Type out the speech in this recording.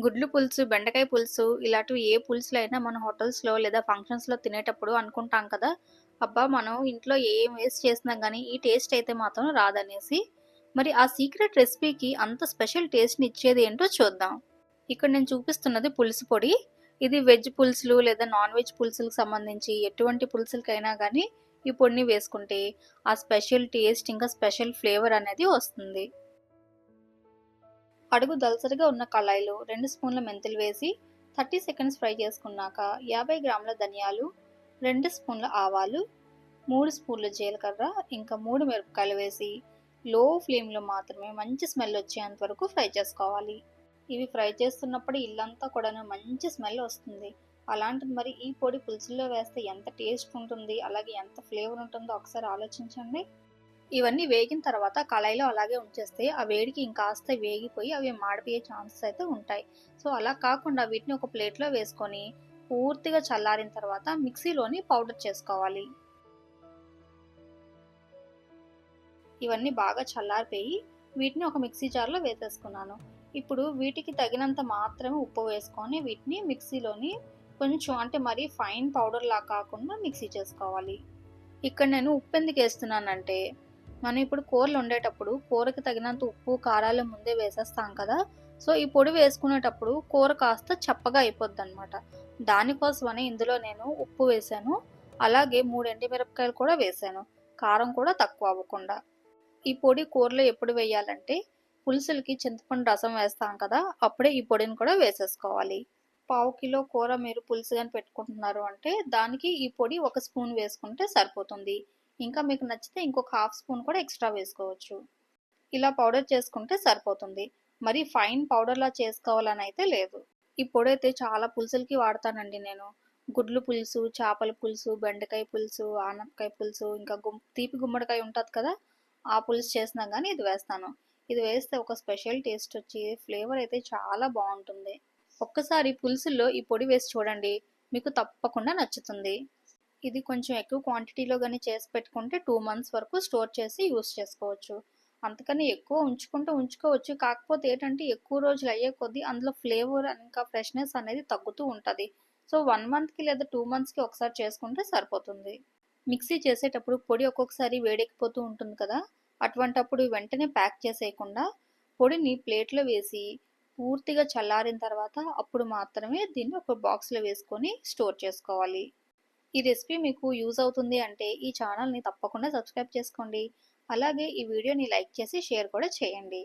గుడ్లు పులుసు బెండకాయ పులుసు ఇలాంటివి ఏ పులుసులు అయినా మన హోటల్స్లో లేదా ఫంక్షన్స్లో తినేటప్పుడు అనుకుంటాం కదా! అబ్బా! మనం ఇంట్లో ఏం వేస్ట్ చేసినా కానీ ఈ టేస్ట్ అయితే మాత్రం రాదనేసి. మరి ఆ సీక్రెట్ రెసిపీకి అంత స్పెషల్ టేస్ట్ని ఇచ్చేది ఏంటో చూద్దాం. ఇక్కడ నేను చూపిస్తున్నది పులుసు పొడి. ఇది వెజ్ పులుసులు లేదా నాన్ వెజ్ పులుసులకు సంబంధించి ఎటువంటి పులుసులకైనా కానీ ఈ పొడిని వేసుకుంటే ఆ స్పెషల్ టేస్ట్ ఇంకా స్పెషల్ ఫ్లేవర్ అనేది వస్తుంది. అడుగు దలసరిగా ఉన్న కళాయిలో రెండు స్పూన్ల మెంతులు వేసి థర్టీ సెకండ్స్ ఫ్రై చేసుకున్నాక యాభై గ్రాముల ధనియాలు రెండు స్పూన్ల ఆవాలు మూడు స్పూన్ల జీలకర్ర ఇంకా మూడు మిరపకాయలు వేసి లో ఫ్లేమ్లో మాత్రమే మంచి స్మెల్ వచ్చేంత వరకు ఫ్రై చేసుకోవాలి. ఇవి ఫ్రై చేస్తున్నప్పుడు ఇల్లంతా కూడా మంచి స్మెల్ వస్తుంది. అలాంటిది మరి ఈ పొడి పులుసుల్లో వేస్తే ఎంత టేస్ట్ ఉంటుంది అలాగే ఎంత ఫ్లేవర్ ఉంటుందో ఒకసారి ఆలోచించండి. ఇవన్నీ వేగిన తర్వాత కళాయిలో అలాగే ఉంచేస్తే ఆ వేడికి ఇంకాస్త వేగిపోయి అవి మాడిపోయే ఛాన్సెస్ అయితే ఉంటాయి. సో అలా కాకుండా వీటిని ఒక ప్లేట్లో వేసుకొని పూర్తిగా చల్లారిన తర్వాత మిక్సీలోని పౌడర్ చేసుకోవాలి. ఇవన్నీ బాగా చల్లారిపోయి వీటిని ఒక మిక్సీ జార్లో వేసేసుకున్నాను. ఇప్పుడు వీటికి తగినంత మాత్రమే ఉప్పు వేసుకొని వీటిని మిక్సీలోని కొంచెం అంటే మరీ ఫైన్ పౌడర్లా కాకుండా మిక్సీ చేసుకోవాలి. ఇక్కడ నేను ఉప్పు ఎందుకు వేస్తున్నానంటే మనం ఇప్పుడు కూరలు వండేటప్పుడు కూరకి తగినంత ఉప్పు కారాలు ముందే వేసేస్తాం కదా. సో ఈ పొడి వేసుకునేటప్పుడు కూర కాస్త చప్పగా అయిపోద్ది అనమాట దానికోసమని ఇందులో నేను ఉప్పు వేసాను. అలాగే మూడు ఎండిమిరపకాయలు కూడా వేసాను. కారం కూడా తక్కువ అవ్వకుండా. ఈ పొడి కూరలో ఎప్పుడు వేయాలంటే పులుసులకి చింతపండు రసం వేస్తాం కదా అప్పుడే ఈ పొడిని కూడా వేసేసుకోవాలి. పావు కిలో కూర మీరు పులుసు కానీ పెట్టుకుంటున్నారు అంటే దానికి ఈ పొడి ఒక స్పూన్ వేసుకుంటే సరిపోతుంది. ఇంకా మీకు నచ్చితే ఇంకొక హాఫ్ స్పూన్ కూడా ఎక్స్ట్రా వేసుకోవచ్చు. ఇలా పౌడర్ చేసుకుంటే సరిపోతుంది. మరి ఫైన్ పౌడర్లా చేసుకోవాలని అయితే లేదు. ఈ పొడి అయితే చాలా పులుసులకి వాడతానండి నేను. గుడ్లు పులుసు చేపల పులుసు బెండకాయ పులుసు ఆనపకాయ పులుసు ఇంకా గుమ్ తీపి గుమ్మడికాయ ఉంటుంది కదా ఆ పులుసు చేసినా కానీ ఇది వేస్తాను. ఇది వేస్తే ఒక స్పెషల్ టేస్ట్ వచ్చి ఫ్లేవర్ అయితే చాలా బాగుంటుంది. ఒక్కసారి పులుసుల్లో ఈ పొడి వేసి చూడండి. మీకు తప్పకుండా నచ్చుతుంది. ఇది కొంచెం ఎక్కువ క్వాంటిటీలో కానీ చేసి పెట్టుకుంటే టూ మంత్స్ వరకు స్టోర్ చేసి యూస్ చేసుకోవచ్చు. అంతకని ఎక్కువ ఉంచుకుంటే ఉంచుకోవచ్చు. కాకపోతే ఏంటంటే ఎక్కువ రోజులు అయ్యే కొద్దీ అందులో ఫ్లేవర్ ఇంకా ఫ్రెష్నెస్ అనేది తగ్గుతూ ఉంటుంది. సో వన్ మంత్కి లేదా టూ మంత్స్కి ఒకసారి చేసుకుంటే సరిపోతుంది. మిక్సీ చేసేటప్పుడు పొడి ఒక్కొక్కసారి వేడెక్కిపోతూ ఉంటుంది కదా? అటువంటప్పుడు వెంటనే ప్యాక్ చేసేయకుండా పొడిని ప్లేట్లో వేసి పూర్తిగా చల్లారిన తర్వాత అప్పుడు మాత్రమే దీన్ని ఒక బాక్స్లో వేసుకొని స్టోర్ చేసుకోవాలి. ఈ రెసిపీ మీకు యూజ్ అవుతుంది అంటే ఈ ఛానల్ని తప్పకుండా సబ్స్క్రైబ్ చేసుకోండి. అలాగే ఈ వీడియోని లైక్ చేసి షేర్ కూడా చేయండి.